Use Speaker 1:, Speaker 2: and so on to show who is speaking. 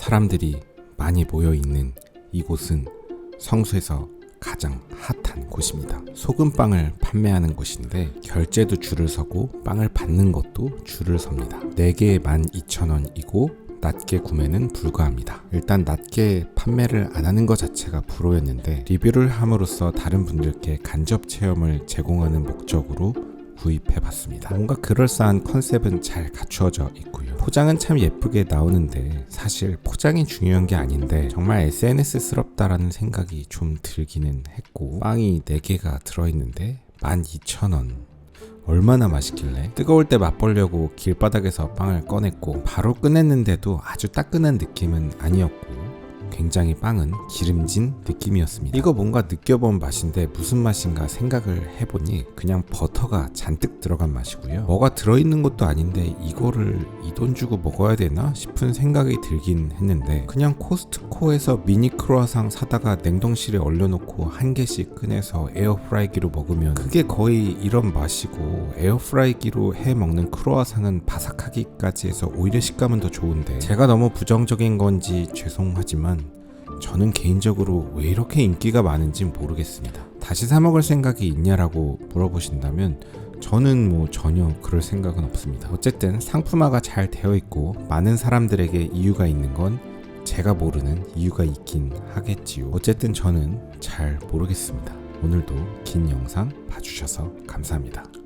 Speaker 1: 사람들이 많이 모여 있는 이곳은 성수에서 가장 핫한 곳입니다. 소금빵을 판매하는 곳인데 결제도 줄을 서고 빵을 받는 것도 줄을 섭니다. 4개에 12,000원이고 낮게 구매는 불가합니다. 일단 낮게 판매를 안 하는 것 자체가 불호였는데 리뷰를 함으로써 다른 분들께 간접 체험을 제공하는 목적으로 구입해 봤습니다. 뭔가 그럴싸한 컨셉은 잘 갖추어져 있고요. 포장은 참 예쁘게 나오는데 사실 포장이 중요한 게 아닌데 정말 SNS스럽다라는 생각이 좀 들기는 했고 빵이 4개가 들어있는데 12,000원 얼마나 맛있길래 뜨거울 때 맛보려고 길바닥에서 빵을 꺼냈고 바로 꺼냈는데도 아주 따끈한 느낌은 아니었고 굉장히 빵은 기름진 느낌이었습니다. 이거 뭔가 느껴본 맛인데 무슨 맛인가 생각을 해보니 그냥 버터가 잔뜩 들어간 맛이고요. 뭐가 들어있는 것도 아닌데 이거를 이 돈 주고 먹어야 되나 싶은 생각이 들긴 했는데 그냥 코스트코에서 미니 크루아상 사다가 냉동실에 얼려놓고 한 개씩 꺼내서 에어프라이기로 먹으면 그게 거의 이런 맛이고 에어프라이기로 해 먹는 크루아상은 바삭하기까지 해서 오히려 식감은 더 좋은데 제가 너무 부정적인 건지 죄송하지만 저는 개인적으로 왜 이렇게 인기가 많은지 모르겠습니다. 다시 사 먹을 생각이 있냐라고 물어보신다면 저는 뭐 전혀 그럴 생각은 없습니다. 어쨌든 상품화가 잘 되어 있고 많은 사람들에게 이유가 있는 건 제가 모르는 이유가 있긴 하겠지요. 어쨌든 저는 잘 모르겠습니다. 오늘도 긴 영상 봐주셔서 감사합니다.